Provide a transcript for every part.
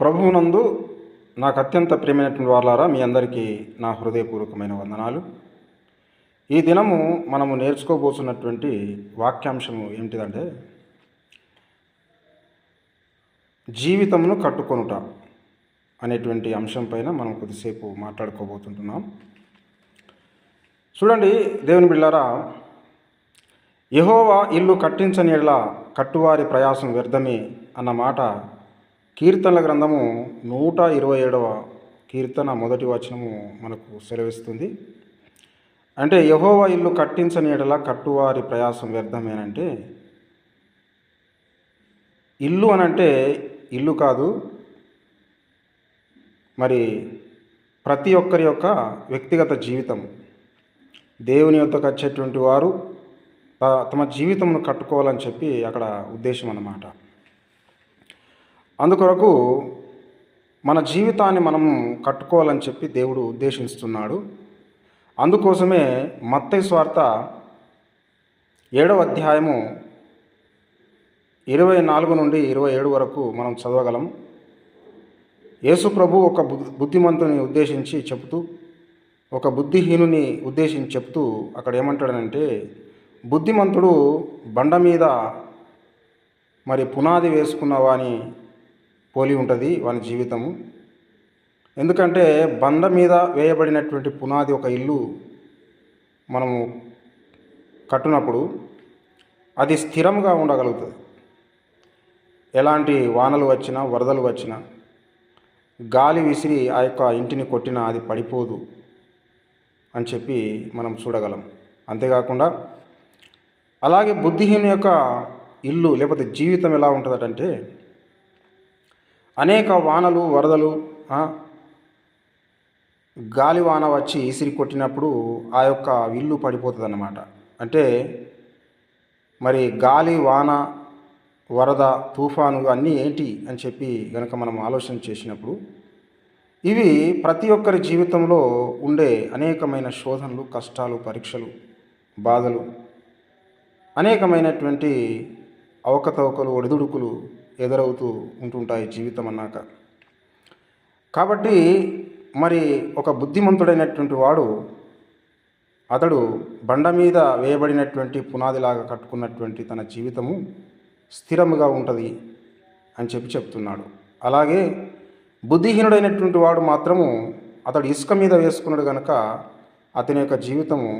ప్రభువునందు నాకు అత్యంత ప్రియమైనటువంటి వారులారా మీ అందరికీ నా హృదయపూర్వకమైన వందనాలు. ఈ దినము మనము నేర్చుకోబోతున్నటువంటి వాక్యాంశము ఏమిటిదంటే జీవితమును కట్టుకొనుట అనేటువంటి అంశం పైన మనం కొద్దిసేపు మాట్లాడుకోబోతుంటున్నాం. చూడండి దేవుని బిళ్ళారా యహోవా ఇల్లు కట్టించని ఎడల కట్టువారి ప్రయాసం వ్యర్థమే అన్న మాట కీర్తనల గ్రంథము నూట ఇరవై ఏడవ కీర్తన మొదటి వచనము మనకు సెలవిస్తుంది. అంటే యహోవ ఇల్లు కట్టించని ఎడలా కట్టువారి ప్రయాసం వ్యర్థమేనంటే ఇల్లు అనంటే ఇల్లు కాదు మరి ప్రతి ఒక్కరి యొక్క వ్యక్తిగత జీవితం. దేవుని యొక్కకు వచ్చేటువంటి వారు త- తమ జీవితమును కట్టుకోవాలని చెప్పి అక్కడ ఉద్దేశం అన్నమాట. అందుకొరకు మన జీవితాన్ని మనము కట్టుకోవాలని చెప్పి దేవుడు ఉద్దేశిస్తున్నాడు. అందుకోసమే మత్తయ్య స్వార్థ ఏడవ అధ్యాయము ఇరవై నాలుగు నుండి ఇరవై ఏడు వరకు మనం చదవగలం. యేసు ప్రభు ఒక బుద్ధిమంతుని ఉద్దేశించి చెబుతూ ఒక బుద్ధిహీనుని ఉద్దేశించి చెప్తూ అక్కడ ఏమంటాడనంటే బుద్ధిమంతుడు బండ మీద మరి పునాది వేసుకున్నవాని పోలి ఉంటుంది వాని జీవితము. ఎందుకంటే బండ మీద వేయబడినటువంటి పునాది ఒక ఇల్లు మనము కట్టునప్పుడు అది స్థిరంగా ఉండగలుగుతుంది. ఎలాంటి వానలు వచ్చినా వరదలు వచ్చినా గాలి విసిరి ఆ యొక్క ఇంటిని కొట్టినా అది పడిపోదు అని చెప్పి మనం చూడగలం. అంతేకాకుండా అలాగే బుద్ధిహీన యొక్క ఇల్లు లేకపోతే జీవితం ఎలా ఉంటుందటంటే అనేక వానలు వరదలు గాలివాన గాలి వాన వచ్చి ఇసిరి కొట్టినప్పుడు ఆ యొక్క ఇల్లు పడిపోతుంది అన్నమాట అంటే మరి గాలి వాన వరద తుఫాను అన్నీ ఏంటి అని చెప్పి గనక మనం ఆలోచన చేసినప్పుడు ఇవి ప్రతి ఒక్కరి జీవితంలో ఉండే అనేకమైన శోధనలు కష్టాలు పరీక్షలు బాధలు అనేకమైనటువంటి అవకతవకలు ఒడిదుడుకులు ఎదురవుతూ ఉంటుంటాయి జీవితం అన్నాక. కాబట్టి మరి ఒక బుద్ధిమంతుడైనటువంటి వాడు అతడు బండ మీద వేయబడినటువంటి పునాదిలాగా కట్టుకున్నటువంటి తన జీవితము స్థిరముగా ఉంటుంది అని చెప్పి చెప్తున్నాడు. అలాగే బుద్ధిహీనుడైనటువంటి వాడు మాత్రము అతడు ఇసుక మీద వేసుకున్నాడు కనుక అతని యొక్క జీవితము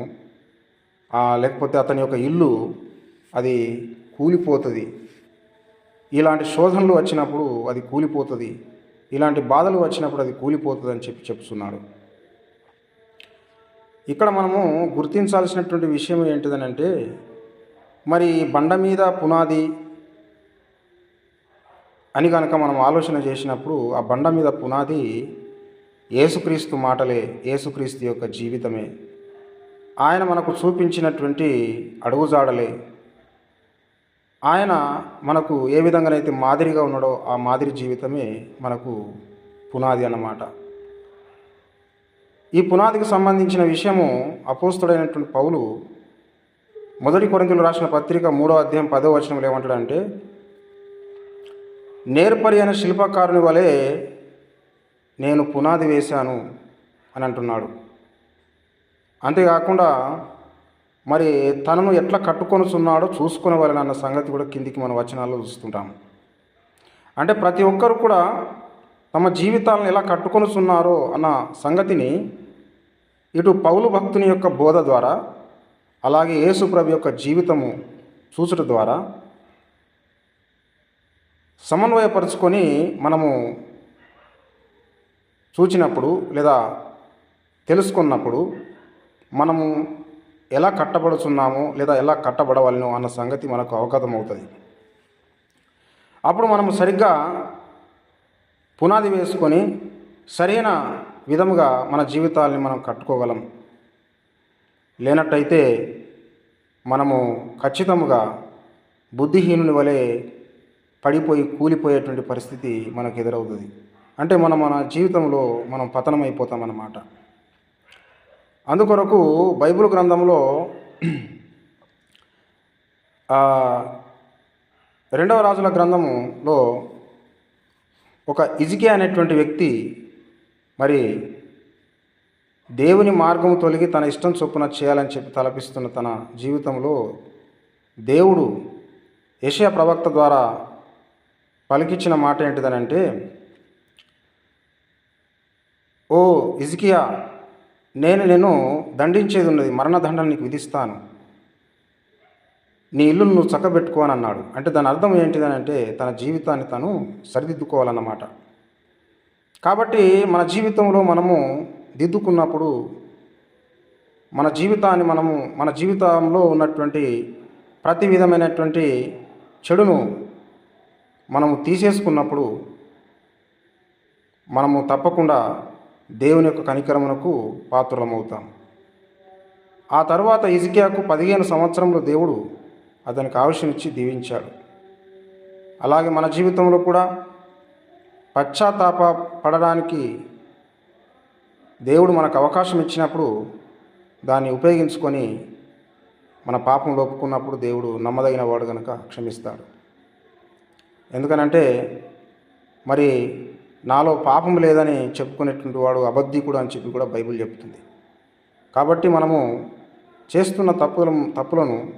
లేకపోతే అతని యొక్క ఇల్లు అది కూలిపోతుంది. ఇలాంటి శోధనలు వచ్చినప్పుడు అది కూలిపోతుంది. ఇలాంటి బాధలు వచ్చినప్పుడు అది కూలిపోతుంది అని చెప్పి చెప్తున్నాడు. ఇక్కడ మనము గుర్తించాల్సినటువంటి విషయం ఏంటిదనంటే మరి బండ మీద పునాది అని కనుక మనం ఆలోచన చేసినప్పుడు ఆ బండ మీద పునాది ఏసుక్రీస్తు మాటలే ఏసుక్రీస్తు యొక్క జీవితమే. ఆయన మనకు చూపించినటువంటి అడుగుజాడలే. ఆయన మనకు ఏ విధంగానైతే మాదిరిగా ఉన్నాడో ఆ మాదిరి జీవితమే మనకు పునాది అన్నమాట. ఈ పునాదికి సంబంధించిన విషయము అపోస్తుడైనటువంటి పౌలు మొదటి కొరింతలు రాసిన పత్రిక మూడో అధ్యాయం పదో వచనంలో ఏమంటాడంటే నేర్పరి అయిన శిల్పకారుని వలె నేను పునాది వేశాను అని అంటున్నాడు. అంతేకాకుండా మరి తనను ఎట్లా కట్టుకొనుచున్నాడో చూసుకునేవాళ్ళని అన్న సంగతి కూడా కిందికి మన వచనాల్లో చూస్తుంటాం అంటే ప్రతి ఒక్కరు కూడా తమ జీవితాలను ఎలా కట్టుకొనుచున్నారో అన్న సంగతిని ఇటు పౌలు భక్తుని యొక్క బోధ ద్వారా అలాగే యేసుప్రభు యొక్క జీవితము చూసుట ద్వారా సమన్వయపరుచుకొని మనము చూచినప్పుడు లేదా తెలుసుకున్నప్పుడు మనము ఎలా కట్టబడుచున్నామో లేదా ఎలా కట్టబడవలను అన్న సంగతి మనకు అవగతం అవుతుంది అప్పుడు మనము సరిగ్గా పునాది వేసుకొని సరైన విధముగా మన జీవితాల్ని మనం కట్టుకోగలం. లేనట్టయితే మనము ఖచ్చితముగా బుద్ధిహీనుని వలె పడిపోయి కూలిపోయేటువంటి పరిస్థితి మనకు ఎదురవుతుంది. అంటే మనం మన జీవితంలో మనం పతనం అయిపోతామన్నమాట అందుకొరకు బైబిల్ గ్రంథంలో రెండవ రాజుల గ్రంథములో ఒక ఇజికే అనేటువంటి వ్యక్తి మరి దేవుని మార్గము తొలగి తన ఇష్టం చొప్పున చేయాలని చెప్పి తలపిస్తున్న తన జీవితంలో దేవుడు యషయ ప్రవక్త ద్వారా పలికిచ్చిన మాట ఏంటిదనంటే ఓ ఇజికియా నేను నేను దండించేది ఉన్నది మరణదండన నీకు విధిస్తాను. నీ ఇల్లును నువ్వు చక్కబెట్టుకో అని అన్నాడు. అంటే దాని అర్థం ఏంటిదని అంటే తన జీవితాన్ని తను సరిదిద్దుకోవాలన్నమాట. కాబట్టి మన జీవితంలో మనము దిద్దుకున్నప్పుడు మన జీవితాన్ని మనము మన జీవితంలో ఉన్నటువంటి ప్రతి విధమైనటువంటి చెడును మనము తీసేసుకున్నప్పుడు మనము తప్పకుండా దేవుని యొక్క కనికరమునకు పాత్రులమవుతాం. ఆ తర్వాత ఇజికియాకు పదిహేను సంవత్సరంలో దేవుడు అతనికి ఆయుష్యం ఇచ్చి దీవించాడు. అలాగే మన జీవితంలో కూడా పశ్చాత్తాప పడడానికి దేవుడు మనకు అవకాశం ఇచ్చినప్పుడు దాన్ని ఉపయోగించుకొని మన పాపం లోపుకున్నప్పుడు దేవుడు నమ్మదగిన వాడు కనుక క్షమిస్తాడు. ఎందుకనంటే మరి నాలో పాపం లేదని చెప్పుకునేటువంటి వాడు అబద్ధికుడు అని చెప్పి కూడా బైబిల్ చెప్తుంది. కాబట్టి మనము చేస్తున్న తప్పుల తప్పులను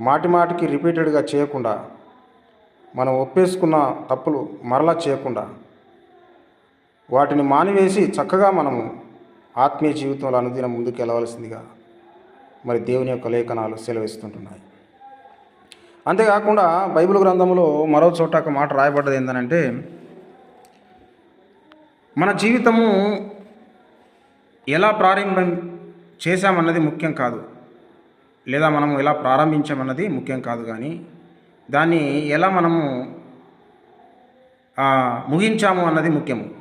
మాటి మాటికి రిపీటెడ్గా చేయకుండా మనం ఒప్పేసుకున్న తప్పులు మరలా చేయకుండా వాటిని మానివేసి చక్కగా మనము ఆత్మీయ జీవితంలో అనుదినం ముందుకు వెళ్ళవలసిందిగా మరి దేవుని యొక్క లేఖనాలు సెలవిస్తుంటున్నాయి. అంతేకాకుండా బైబిల్ గ్రంథంలో మరో చోట ఒక మాట రాయబడ్డది ఏంటంటే మన జీవితము ఎలా ప్రారంభం చేశామన్నది ముఖ్యం కాదు. లేదా మనము ఎలా ప్రారంభించామన్నది ముఖ్యం కాదు కానీ దాన్ని ఎలా మనము ముగించాము అన్నది ముఖ్యము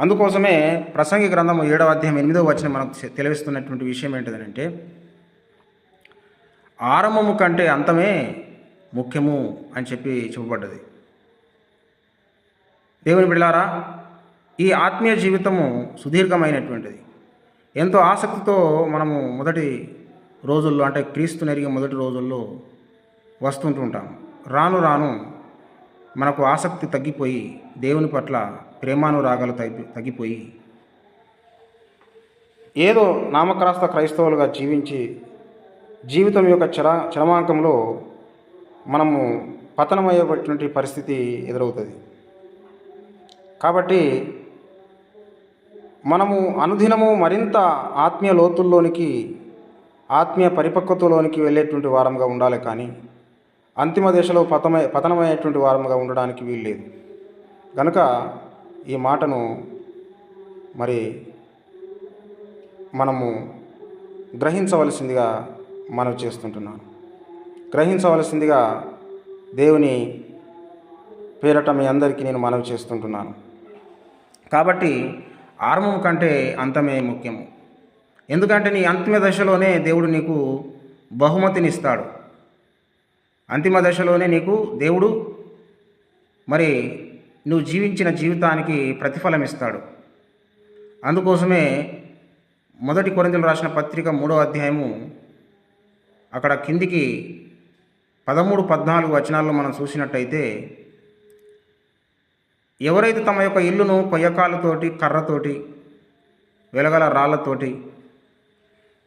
అందుకోసమే ప్రసంగి గ్రంథము ఏడవ అధ్యాయం ఎనిమిదవ వచ్చిన మనకు తెలివిస్తున్నటువంటి విషయం ఏంటిదనంటే ఆరంభము కంటే అంతమే ముఖ్యము అని చెప్పి చెప్పబడ్డది. దేవుని బిళ్ళారా ఈ ఆత్మీయ జీవితము సుదీర్ఘమైనటువంటిది. ఎంతో ఆసక్తితో మనము మొదటి రోజుల్లో అంటే క్రీస్తు నెరిగే మొదటి రోజుల్లో వస్తుంటుంటాం రాను రాను మనకు ఆసక్తి తగ్గిపోయి దేవుని పట్ల ప్రేమానురాగాలు తగ్గి తగ్గిపోయి ఏదో నామకాస్త క్రైస్తవులుగా జీవించి జీవితం యొక్క చర చరమాంకంలో మనము పతనమయ్యేటువంటి పరిస్థితి ఎదురవుతుంది. కాబట్టి మనము అనుదినము మరింత ఆత్మీయ లోతుల్లోనికి ఆత్మీయ పరిపక్వతలోనికి వెళ్ళేటువంటి వారంగా ఉండాలి కానీ అంతిమ దశలో పతమై పతనమయ్యేటువంటి వారంగా ఉండడానికి వీల్లేదు. కనుక ఈ మాటను మరి మనము గ్రహించవలసిందిగా మనవి చేస్తుంటున్నాను. గ్రహించవలసిందిగా దేవుని పేరట మీ అందరికీ నేను మనవి చేస్తుంటున్నాను. కాబట్టి ఆరంభం కంటే అంతమే ముఖ్యము. ఎందుకంటే నీ అంతిమ దశలోనే దేవుడు నీకు బహుమతినిస్తాడు. అంతిమ దశలోనే నీకు దేవుడు మరి నువ్వు జీవించిన జీవితానికి ప్రతిఫలం ఇస్తాడు అందుకోసమే మొదటి కొరింతలు రాసిన పత్రిక మూడో అధ్యాయము అక్కడ కిందికి పదమూడు పద్నాలుగు వచనాల్లో మనం చూసినట్టయితే ఎవరైతే తమ యొక్క ఇల్లును కొయ్యకాలతోటి కర్రతోటి వెలగల రాళ్ళతోటి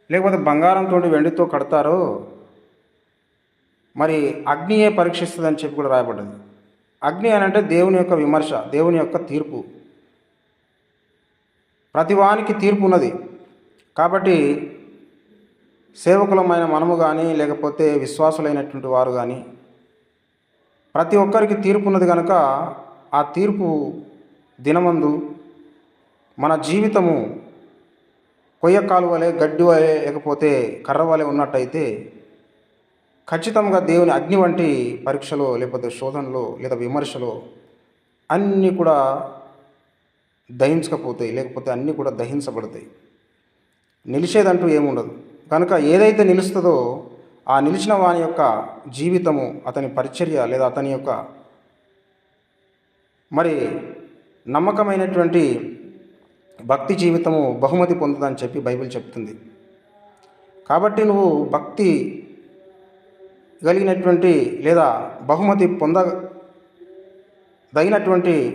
లేకపోతే బంగారంతో వెండితో కడతారో మరి అగ్నియే పరీక్షిస్తుందని చెప్పి కూడా రాయబడ్డది అగ్ని అని అంటే దేవుని యొక్క విమర్శ దేవుని యొక్క తీర్పు. ప్రతివానికి తీర్పు ఉన్నది. కాబట్టి సేవకులమైన మనము కానీ లేకపోతే విశ్వాసులైనటువంటి వారు కానీ ప్రతి ఒక్కరికి తీర్పు ఉన్నది కనుక ఆ తీర్పు దినమందు మన జీవితము కొయ్య కాలువలే గడ్డి వలె లేకపోతే కర్ర వలె ఉన్నట్టయితే ఖచ్చితంగా దేవుని అగ్ని వంటి పరీక్షలో లేకపోతే శోధనలో లేదా విమర్శలో అన్నీ కూడా దహించకపోతాయి లేకపోతే అన్నీ కూడా దహించబడతాయి. నిలిచేదంటూ ఏముండదు. కనుక ఏదైతే నిలుస్తుందో ఆ నిలిచిన వాని యొక్క జీవితము అతని పరిచర్య లేదా అతని యొక్క మరి నమ్మకమైనటువంటి భక్తి జీవితము బహుమతి పొందుదని చెప్పి బైబిల్ చెప్తుంది. కాబట్టి నువ్వు భక్తి కలిగినటువంటి లేదా బహుమతి పొంద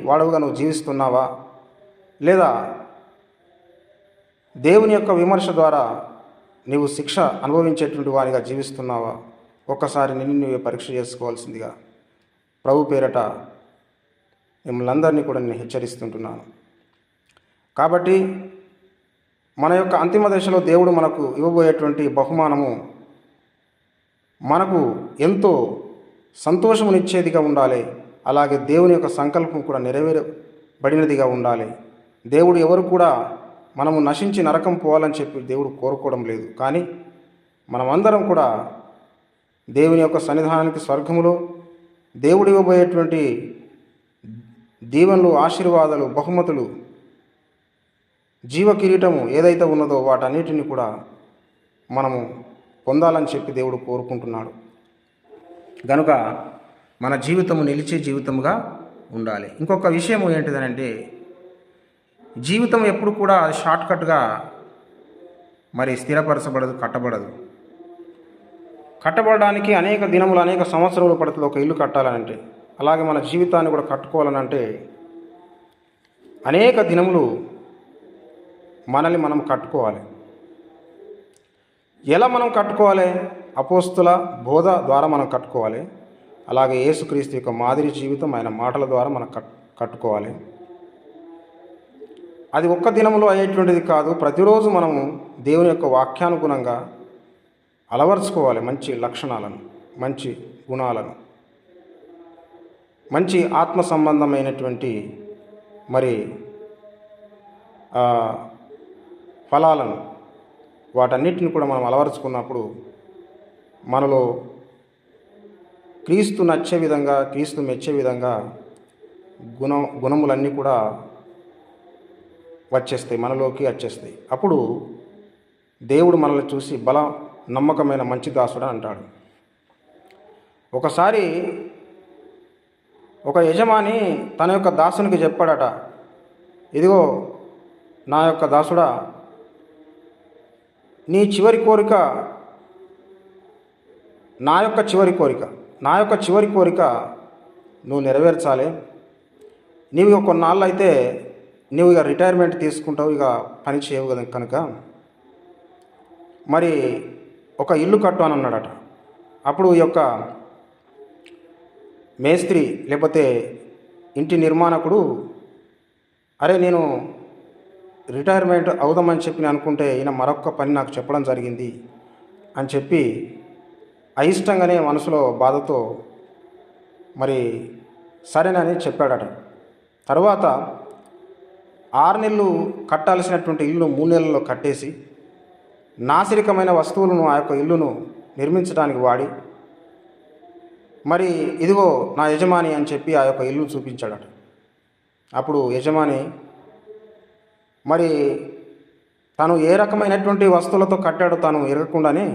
వాడవుగా నువ్వు జీవిస్తున్నావా? లేదా దేవుని యొక్క విమర్శ ద్వారా నీవు శిక్ష అనుభవించేటువంటి వారిగా జీవిస్తున్నావా? ఒక్కసారి నిన్ను నువ్వే పరీక్ష చేసుకోవాల్సిందిగా. ప్రభు పేరట మిమ్మల్ని అందరినీ కూడా నేను హెచ్చరిస్తుంటున్నాను. కాబట్టి మన యొక్క అంతిమ దశలో దేవుడు మనకు ఇవ్వబోయేటువంటి బహుమానము మనకు ఎంతో సంతోషమునిచ్చేదిగా ఉండాలి. అలాగే దేవుని యొక్క సంకల్పం కూడా నెరవేరబడినదిగా ఉండాలి. దేవుడు ఎవరు కూడా మనము నశించి నరకం పోవాలని చెప్పి దేవుడు కోరుకోవడం లేదు. కానీ మనమందరం కూడా దేవుని యొక్క సన్నిధానానికి స్వర్గములో దేవుడు ఇవ్వబోయేటువంటి దీవెనలు ఆశీర్వాదాలు బహుమతులు జీవ కిరీటము ఏదైతే ఉన్నదో వాటన్నిటిని కూడా మనము పొందాలని చెప్పి దేవుడు కోరుకుంటున్నాడు. గనుక మన జీవితము నిలిచే జీవితముగా ఉండాలి. ఇంకొక విషయం ఏంటిదనంటే జీవితం ఎప్పుడు కూడా షార్ట్కట్గా మరి స్థిరపరచబడదు కట్టబడదు. కట్టబడడానికి అనేక దినములు అనేక సంవత్సరములు పడుతుంది ఒక ఇల్లు కట్టాలంటే అలాగే మన జీవితాన్ని కూడా కట్టుకోవాలనంటే అనేక దినములు మనల్ని మనం కట్టుకోవాలి. ఎలా మనం కట్టుకోవాలి? అపోస్తుల బోధ ద్వారా మనం కట్టుకోవాలి. అలాగే యేసుక్రీస్తు యొక్క మాదిరి జీవితం ఆయన మాటల ద్వారా మనం కట్ కట్టుకోవాలి. అది ఒక్క దినంలో అయ్యేటువంటిది కాదు ప్రతిరోజు మనము దేవుని యొక్క వాక్యానుగుణంగా అలవర్చుకోవాలి మంచి లక్షణాలను మంచి గుణాలను. మంచి ఆత్మ సంబంధమైనటువంటి మరి ఫలాలను వాటన్నిటిని కూడా మనం అలవరుచుకున్నప్పుడు మనలో క్రీస్తు నచ్చే విధంగా క్రీస్తు మెచ్చే విధంగా గుణ గుణములన్నీ కూడా వచ్చేస్తాయి మనలోకి వచ్చేస్తాయి. అప్పుడు దేవుడు మనల్ని చూసి బల నమ్మకమైన మంచి దాసుడు అంటాడు. ఒకసారి ఒక యజమాని తన యొక్క దాసునికి చెప్పాడట ఇదిగో నా యొక్క దాసుడా నీ చివరి కోరిక నా యొక్క చివరి కోరిక నా యొక్క చివరి కోరిక నువ్వు నెరవేర్చాలి. నీవు ఇక కొన్నాళ్ళు అయితే నువ్వు ఇక రిటైర్మెంట్ తీసుకుంటావు ఇక పని చేయవు కదా కనుక. మరి ఒక ఇల్లు కట్టు అని అన్నాడట. అప్పుడు ఈ యొక్క మేస్త్రి లేకపోతే ఇంటి నిర్మాణకుడు అరే నేను రిటైర్మెంట్ అవుదామని చెప్పి నేను అనుకుంటే ఈయన మరొక పని నాకు చెప్పడం జరిగింది అని చెప్పి అయిష్టంగానే మనసులో బాధతో మరి సరేనని చెప్పాడట. తర్వాత ఆరు నెలలు కట్టాల్సినటువంటి ఇల్లును మూడు నెలల్లో కట్టేసి నాసిరకమైన వస్తువులను ఆ యొక్క ఇల్లును నిర్మించడానికి వాడి మరి ఇదిగో నా యజమాని అని చెప్పి ఆ యొక్క ఇల్లు చూపించాడట. అప్పుడు యజమాని మరి తను ఏ రకమైనటువంటి వస్తువులతో కట్టాడో తాను ఎరగకుండానే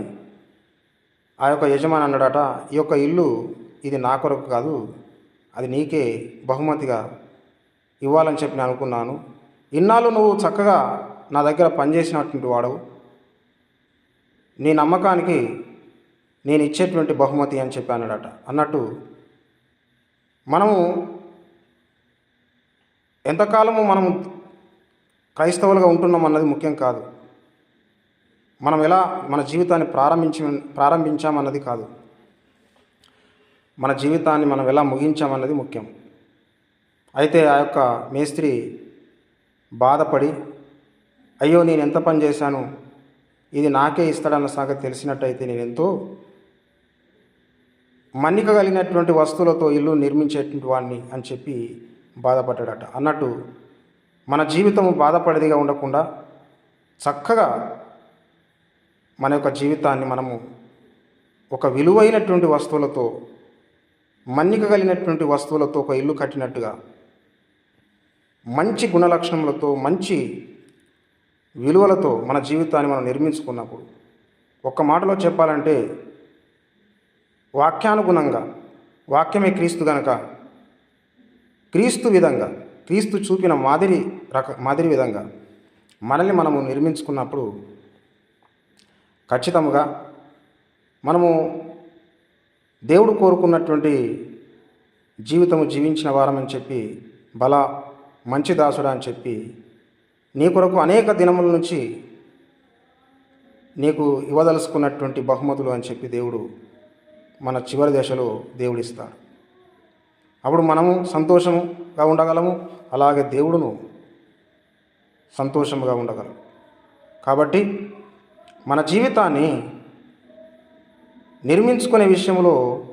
ఆ యొక్క యజమాని అన్నాడట ఈ యొక్క ఇల్లు ఇది నా కొరకు కాదు అది నీకే బహుమతిగా ఇవ్వాలని చెప్పి నేను అనుకున్నాను. ఇన్నాళ్ళు నువ్వు చక్కగా నా దగ్గర పనిచేసినటువంటి వాడవు. నీ నమ్మకానికి నేను ఇచ్చేటువంటి బహుమతి అని చెప్పి అన్నాడట. అన్నట్టు మనము ఎంతకాలము మనము క్రైస్తవులుగా ఉంటున్నాం అన్నది ముఖ్యం కాదు. మనం ఎలా మన జీవితాన్ని ప్రారంభించి ప్రారంభించామన్నది కాదు. మన జీవితాన్ని మనం ఎలా ముగించామన్నది ముఖ్యం. అయితే ఆ యొక్క మేస్త్రి బాధపడి అయ్యో నేను ఎంత పని చేశాను? ఇది నాకే ఇస్తాడన్న సంగతి తెలిసినట్టయితే నేను ఎంతో మన్నిక కలిగినటువంటి వస్తువులతో ఇల్లు నిర్మించేటువంటి వాడిని అని చెప్పి బాధపడ్డాడట. అన్నట్టు మన జీవితం బాధపడేదిగా ఉండకుండా చక్కగా మన యొక్క జీవితాన్ని మనము ఒక విలువైనటువంటి వస్తువులతో మన్నిక కలిగినటువంటి వస్తువులతో ఒక ఇల్లు కట్టినట్టుగా మంచి గుణలక్షణములతో మంచి విలువలతో మన జీవితాన్ని మనం నిర్మించుకున్నప్పుడు ఒక్క మాటలో చెప్పాలంటే వాక్యానుగుణంగా వాక్యమే క్రీస్తు గనక క్రీస్తు విధంగా క్రీస్తు చూపిన మాదిరి రక మాదిరి విధంగా మనల్ని మనము నిర్మించుకున్నప్పుడు ఖచ్చితంగా మనము దేవుడు కోరుకున్నటువంటి జీవితము జీవించిన వారమని చెప్పి బల మంచి దాసుడా అని చెప్పి నీ కొరకు అనేక దినముల నుంచి నీకు ఇవ్వదలుచుకున్నటువంటి బహుమతులు అని చెప్పి దేవుడు మన చివరి దశలో దేవుడిస్తాడు. అప్పుడు మనము సంతోషముగా ఉండగలము అలాగే దేవుడును సంతోషముగా ఉండగలం. కాబట్టి మన జీవితాన్ని నిర్మించుకునే విషయంలో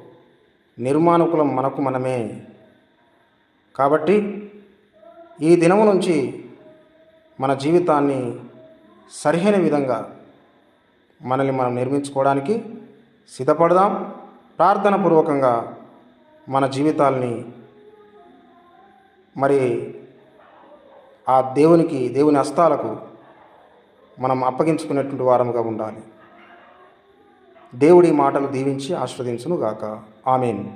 నిర్మాణకులం మనకు మనమే. కాబట్టి ఈ దినము నుంచి మన జీవితాన్ని సరిహైన విధంగా మనల్ని మనం నిర్మించుకోవడానికి సిద్ధపడదాం. ప్రార్థన పూర్వకంగా మన జీవితాల్ని మరి ఆ దేవునికి దేవుని హస్తాలకు మనం అప్పగించుకునేటువంటి వారముగా ఉండాలి. దేవుడి మాటలు దీవించి ఆస్వాదించును గాక ఆమెన్.